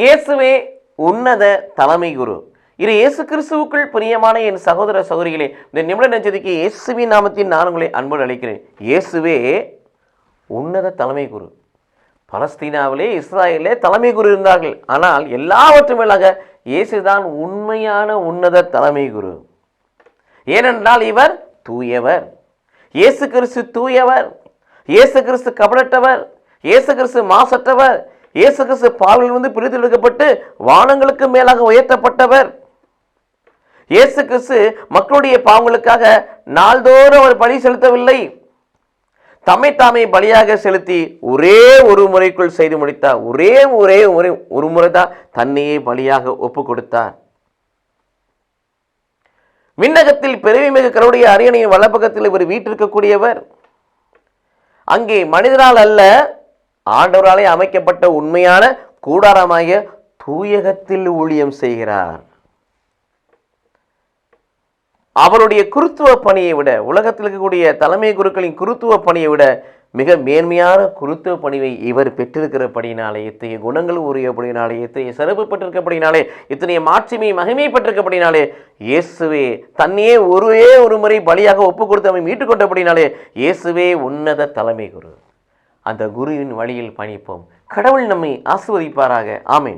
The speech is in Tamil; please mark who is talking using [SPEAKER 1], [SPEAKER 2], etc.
[SPEAKER 1] இயேசுவே உன்னத தலைமை குரு. இது இயேசு கிறிஸ்துவுக்குள் பிரியமான என் சகோதர சகோதரிகளே இந்த நிமிட நெஞ்சதுக்கு இயேசுவின் நாமத்தின் நான் உங்களை அன்போடு அழைக்கிறேன். இயேசுவே உன்னத தலைமை குரு. பலஸ்தீனாவிலே இஸ்ராயலே தலைமை குரு இருந்தார்கள். ஆனால் எல்லாவற்றும் மேலாக இயேசுதான் உண்மையான உன்னத தலைமை குரு. ஏனென்றால் இவர் தூயவர். இயேசு கிறிஸ்து தூயவர். இயேசு கிறிஸ்து கபடட்டவர் இயேசு கிறிஸ்து மாசற்றவர். இயேசு கிறிஸ்து பாலில் வந்து பிரித்தெடுக்கப்பட்டு வானங்களுக்கு மேலாக உயர்த்தப்பட்டவர். இயேசு கிறிஸ்து மக்களுடைய பாவங்களுக்காக நாள்தோறும் அவர் பலி செலுத்தவில்லை. தம்மை தாமே பலியாக செலுத்தி ஒரே ஒரு முறைக்குள் செய்து முடித்தார். ஒரே ஒரே ஒரு ஒரு முறை தான் தன்னையே பலியாக ஒப்பு கொடுத்தார் விண்ணகத்தில் பெருமைமிகு கருடைய அரியணையின் வலப்பக்கத்தில் இவர் வீட்டிருக்கக்கூடியவர் அங்கே மனிதனால் அல்ல ஆண்டவராலே அமைக்கப்பட்ட உண்மையான கூடாரமாகிய தூயகத்தில் ஊழியம் செய்கிறார். அவருடைய குருத்துவ பணியை விட உலகத்தில் இருக்கக்கூடிய தலைமை குருக்களின் குருத்துவ பணியை விட மிக மேன்மையான குருத்துவ பணிவை இவர் பெற்றிருக்கிறபடினாலே இத்தகைய குணங்கள் உரியபடினாலே இத்தகைய சிறப்பு பெற்றிருக்கப்படினாலே இத்தனைய மாட்சிமை மகிமை பெற்றிருக்கப்படினாலே இயேசுவே தன்னையே ஒருவே ஒரு முறை பலியாக ஒப்பு கொடுத்து அவன் மீட்டுக்கொண்டபடினாலே இயேசுவே உன்னத தலைமை குரு. அந்த குருவின் வழியில் பணிப்போம். கடவுள் நம்மை ஆசிர்வதிப்பாராக. ஆமேன்.